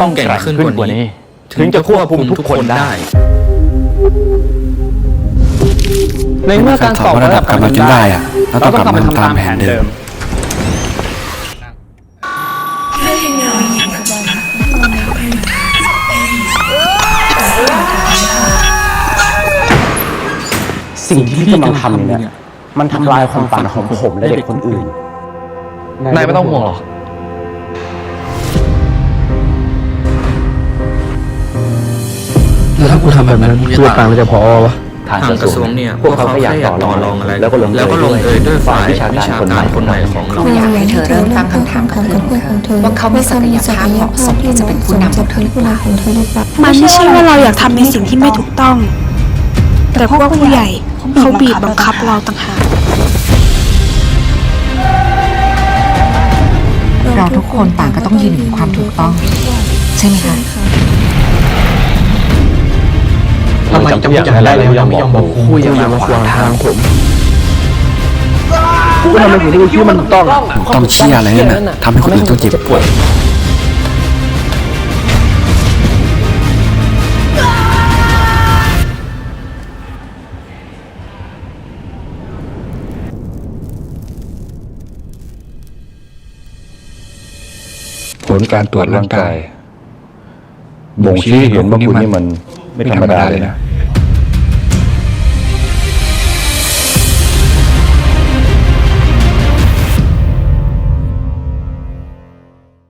ต้องแกร่งขึ้นกว่านี้ ถึงจะควบคุมทุกคนได้ ในเมื่อการสอบระดับกลับมาจนได้อะเราต้องกลับมาทำตามแผนเดิมสิ่งที่พี่กำลังทำเนี่ย มันทำลายความฝันของผมและเด็กคนอื่น นายไม่ต้องห่วงหรอก แล้วถ้ากูทำแบบนั้นตัวกลางมันจะพอวะ ทางกระทรวงเนี่ย พวกเขาแค่อยากต่อรองอะไรแล้วก็ลงเอยด้วยฝ่ายวิชาการคนใหม่ของเราอยากให้เธอเริ่มตั้งคำถามกับตัวของเธอว่าเขามีศักยภาพเหมาะสมที่จะเป็นผู้นำของเธอหรือเปล่า มันไม่ใช่ว่าเราอยากทำในสิ่งที่ไม่ถูกต้อง แต่พวกผู้ใหญ่เขาบีบบังคับเราต่างหาก เราทุกคนต่างก็ต้องยืนอยู่ในความถูกต้อง ใช่ไหมคะำไมจะไม่อยากได้แล้วยังไม่ยอมบอกกูยังมาขวางทางผมกูก็ทำในสิ่งที่กูคิดว่ามันถูกต้องอะต้องเชี่ยอะไรนั่นน่ะทำให้คนอื่นต้องเจ็บปวดผลการตรวจร่างกาย บ่งชี้ให้เห็นว่าคุณนี่มันไม่ธรรมดาเลยนะ